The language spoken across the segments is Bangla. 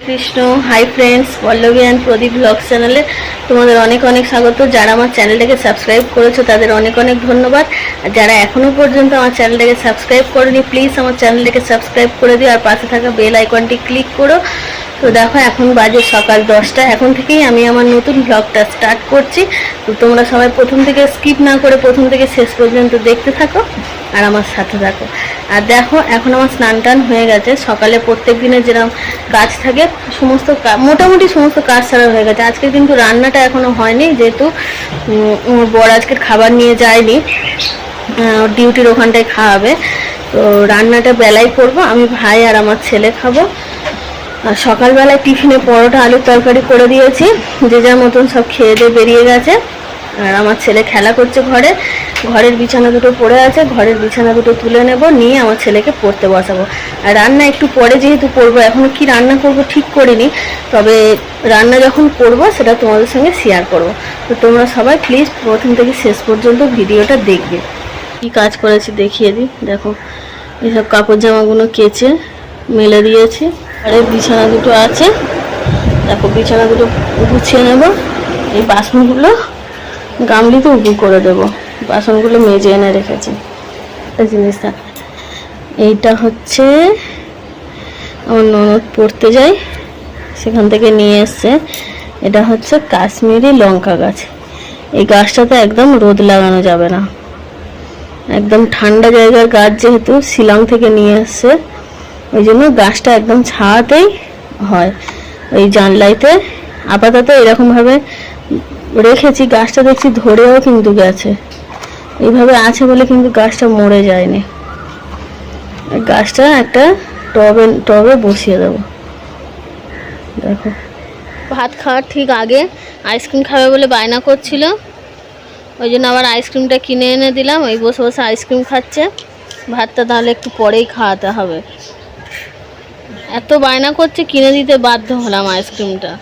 Krishna hi friends Pallavi and Pradeep blog চ্যানেলে তোমাদের অনেক অনেক স্বাগত। যারা আমার চ্যানেলটাকে সাবস্ক্রাইব করেছ, তাদের অনেক অনেক ধন্যবাদ। যারা এখনও পর্যন্ত আমার চ্যানেলটাকে সাবস্ক্রাইব করেনি প্লিজ আমার চ্যানেলটাকে সাবস্ক্রাইব করে দিও। আর পাশে থাকা বেল আইকনটি ক্লিক করো। তো দেখো, এখন বাজে সকাল দশটা। এখন থেকেই আমি আমার নতুন ব্লগটা স্টার্ট করছি। তো তোমরা সবাই প্রথম থেকে স্কিপ না করে প্রথম থেকে শেষ পর্যন্ত দেখতে থাকো আর আমার সাথে থাকো। আর দেখো, এখন আমার স্নান টান হয়ে গেছে। সকালে প্রত্যেক দিনের যেরকম কাজ থাকে, সমস্ত মোটামুটি সমস্ত কাজ সারা হয়ে গেছে। আজকে কিন্তু রান্নাটা এখনও হয়নি, যেহেতু বর আজকে খাবার নিয়ে যায়নি। ডিউটির ওখানটায় খাওয়াবে। তো রান্নাটা বেলায় করব। আমি ভাই আর আমার ছেলে খাব। আর সকালবেলায় টিফিনে পরোটা, আলুর তরকারি করে দিয়েছি। যে যার মতন সব খেয়ে দিয়ে বেরিয়ে গেছে। আর আমার ছেলে খেলা করছে ঘরে। ঘরের বিছানা দুটো পড়ে আছে। ঘরের বিছানা দুটো তুলে নেব, নিয়ে আমার ছেলেকে পড়তে বসাবো। আর রান্না একটু পরে যেহেতু করব এখনও কি রান্না করব ঠিক করিনি। তবে রান্না যখন করব, সেটা তোমাদের সঙ্গে শেয়ার করব। তো তোমরা সবাই প্লিজ প্রথম থেকে শেষ পর্যন্ত ভিডিওটা দেখবে। কি কাজ করেছি দেখিয়ে দিই। দেখো, এসব কাপড় জামাগুলো কেচে, মেলে দিয়েছি। আর এই বিছানা দুটো আছে। দেখো, বিছানা দুটো গুছিয়ে নেব। এই বাসনগুলো গামলিতে উপুর করে দেব। বাসনগুলো মেজে এনে রেখেছি। একটা জিনিস দেখ এইটা হচ্ছে আমার ননদ পড়তে যায়। সেখান থেকে নিয়ে এসছে। এটা হচ্ছে কাশ্মীরি লঙ্কা গাছ। এই গাছটাতে একদম রোদ লাগানো যাবে না। একদম ঠান্ডা জায়গার গাছ যেহেতু, শিলং থেকে নিয়ে এসছে। ওই জন্য গাছটা একদম ছাওয়াতেই হয় ওই জানলাইতে। আপাতত এরকমভাবে রেখেছি, গাছটা দেখছি ধরেও কিন্তু গেছে। এইভাবে আছে বলে কিন্তু গাছটা মরে যায়নি। গাছটা একটা টবে টবে বসিয়ে দেবো। দেখো। ভাত খাওয়ার ঠিক আগে আইসক্রিম খাবে বলে বায়না করছিল। ওই জন্য আবার আইসক্রিমটা কিনে এনে দিলাম। ওই বসে বসে আইসক্রিম খাচ্ছে। ভাতটা তাহলে একটু পরেই খাওয়াতে হবে। এত বায়না করছে, কিনে দিতে বাধ্য হলাম আইসক্রিমটা।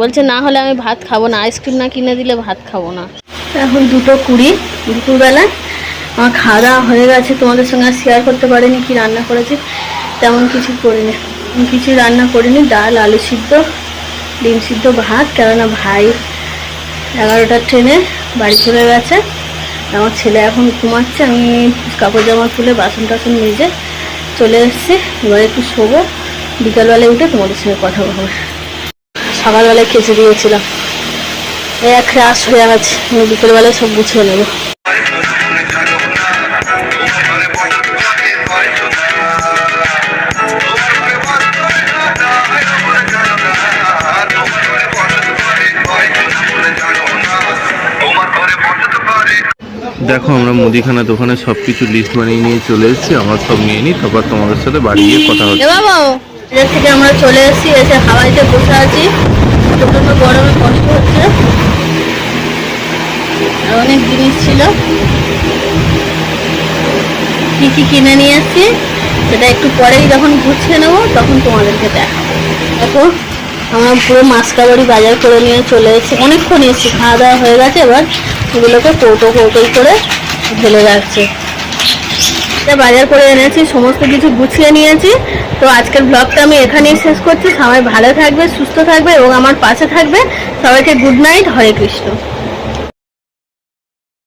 বলছে, না হলে আমি ভাত খাব না, আইসক্রিম না কিনে দিলে ভাত খাব না। এখন দুটো কুড়ি, দুপুরবেলা। আমার খাওয়া দাওয়া হয়ে গেছে, তোমাদের সঙ্গে শেয়ার করতে পারিনি কি রান্না করেছি, তেমন কিছু করিনি। কিছু রান্না করিনি, ডাল, আলু সিদ্ধ, ডিম সিদ্ধ, ভাত, কেননা ভাই এগারোটার ট্রেনে বাড়ি চলে গেছে। আমার ছেলে এখন ঘুমাচ্ছে, আমি কাপড় জামা তুলে বাসন টাসন মেজে চলে এসছে। এবার একটু শোবো। বিকালবেলায় উঠে তোমাদের সঙ্গে কথা বলব। সকালবেলায় খেচে দিয়েছিলাম। এক রাস হয়ে গেছে। আমি বিকেলবেলায় সব গুছিয়ে নেব। দেখো, আমরা মুদিখানা দোকানে সব কিছু লিস্ট বানিয়ে নিয়ে চলে এসেছি, আমরা সব নিয়ে নিই, তারপর তোমাদের সাথে বাড়ি গিয়ে কথা হচ্ছে। থেকে আমরা চলে এসেছি, এসে হাওয়াইতে বসে আছি। প্রচণ্ড গরমে কষ্ট হচ্ছে। আর অনেক জিনিস ছিল। কি কি কিনে নিয়ে এসেছি, সেটা একটু পরেই যখন গুছিয়ে নেব, তখন তোমাদেরকে দেখাবো। দেখো, আমরা পুরো মাসকাবাড়ি বাজার করে নিয়ে চলে এসেছি। অনেকক্ষণ এসেছি, খাওয়া দাওয়া হয়ে গেছে, এবার এগুলোকে কৌটো কৌটোই করে ঢেলে রাখছে এটা বাজার করে এনেছি, সমস্ত কিছু গুছিয়ে নিয়েছি। তো আজকের ব্লগটা আমি এখানেই শেষ করছি। সবাই ভালো থাকবে, সুস্থ থাকবে এবং আমার পাশে থাকবে। সবাইকে গুড নাইট হরে কৃষ্ণ।